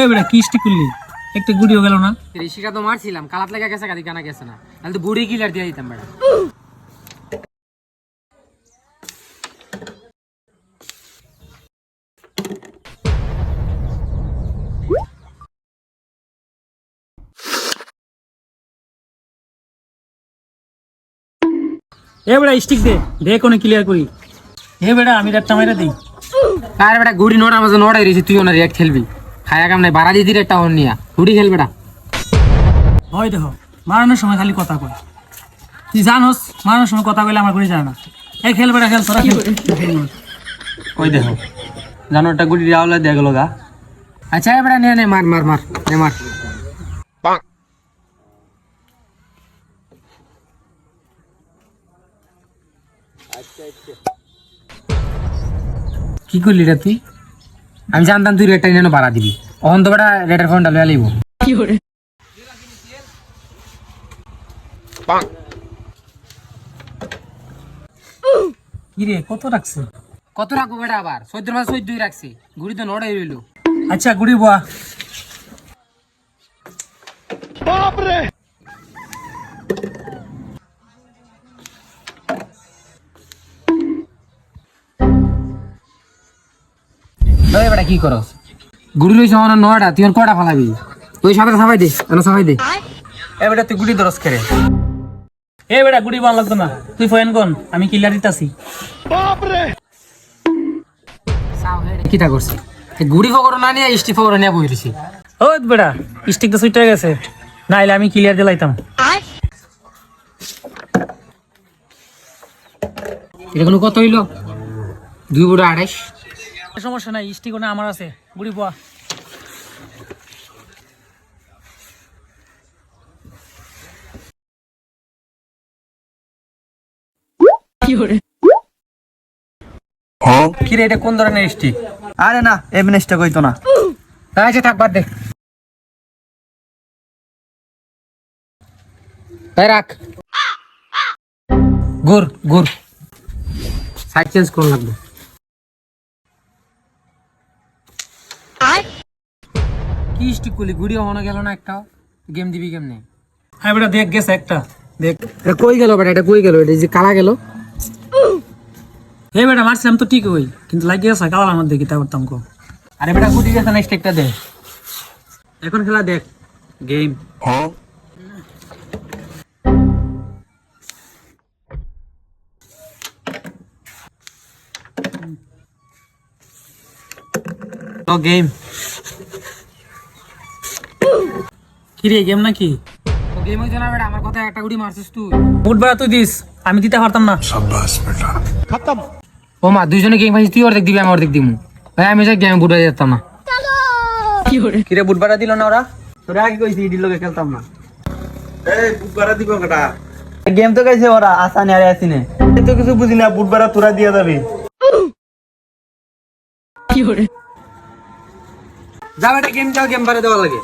এই বেটা কি স্টিক করলি। একটা গুড়িও গেল না। ঋষিকা তো মারছিলাম কালাত লেগে গেছে কাদি কানা গেছে না। তাহলে তো বুড়ি কিলার দিয়ে দিতাম বেটা। এ বেটা স্টিক দে। দে কোনে ক্লিয়ার করি। এ বেটা আমি একটা মাইরা দিই। আর বেটা গুড়ি নোড়া মাঝে নোড়াই রয়েছে তুই ওনার এক খেলবি। খায়া কাম নাই বাড়া দিদির একটা অন নিয়া। গুড়ি খেল বেটা। হয় দেখো মারানোর সময় খালি কথা কয়। তুই জানোস মারানোর সময় কথা কইলে আমার গুড়ি জানে না। এই খেল বেটা খেল তোরা খেল। ওই দেখো জানোয়ারটা গুড়ি রাওলা দিয়ে গেল গা। আচ্ছা বেটা নে নে মার মার মার নে মার। কি করলি রে তুই? আমি জানতাম তুই রেটটা নিয়ে বাড়া দিবি। অহন তো বেটা রেটের ফোনটা লইয়া লইব কি রে কত রাখছে? কত রাখব বেটা আবার? চোদ্দ মাসে চোদ্দই রাখছি। ঘুড়ি তো নড়াই রইল। আচ্ছা গুড়ি বুয়া। ওই বেটা কি করস? গুড়ি লইছ আমার নয়টা তুই আর কয়টা ফালাবি? তুই সাথে সাবাই দে এনে সাবাই দে। এ বেটা তুই গুড়ি দরস খেরে এ বেটা গুড়ি বান লাগতো না। তুই ফোন কন আমি কিলার দিতাছি। কিটা করছে? গুড়ি ফকর না নিয়ে ফকর নিয়ে বইরেছি ও বেটা স্টিক তো সুইট হয়ে গেছে। নাইলে আমি ক্লিয়ার দিলাইতাম এটা কোনো কত হইল? দুই বুড়ো আড়াইশ। সমস্যা নাই স্টিক না আমার আছে। গুড়ি বুয়া। কি রে এটা কোন ধরনের স্টিক? আরে না এমনেসটা কইতো না। আচ্ছা থাক বাদ দে। তাই রাখ। গুর গুর সাইড চেঞ্জ করুন লাগবে। কি স্টিক করলি গুড়ি হনো গেল না একটা। গেম দিবি কেমনে? হ্যাঁ বেটা দেখ গেছে একটা। দেখ। এটা কই গেল বেটা? এটা কই গেল? এটা যে কালা গেল। হে বেটা মারছিলাম তো ঠিক হই। কিন্তু লাগিয়ে গেছে কালার মধ্যে কিতা করতাম কো আরে বেটা গুড়ি গেছে না স্টিকটা দে। এখন খেলা দেখ গেম তো গেম কি রে গেম নাকি? গেম হইতো না বেটা আমার কথা একটা গুড়ি মারছিস তুই। বুট বেড়া তুই দিস। আমি দিতে পারতাম না। ও মা দুইজনে গেম পাইছিস তুই অর্ধেক দিবি আমি অর্ধেক দিবি ভাই আমি যে গেম বুড়াই যেতাম না। কি রে বুটবাটা দিল না ওরা? তোরা আগে কইছি ইডির লগে খেলতাম না? গেম তো গাইছে ওরা আসানি আরে আসিনে তো কিছু বুঝি না বুটবারা তোরা দিয়ে যাবি। যা বেটা গেম যাও গেম বারে দেওয়া লাগে।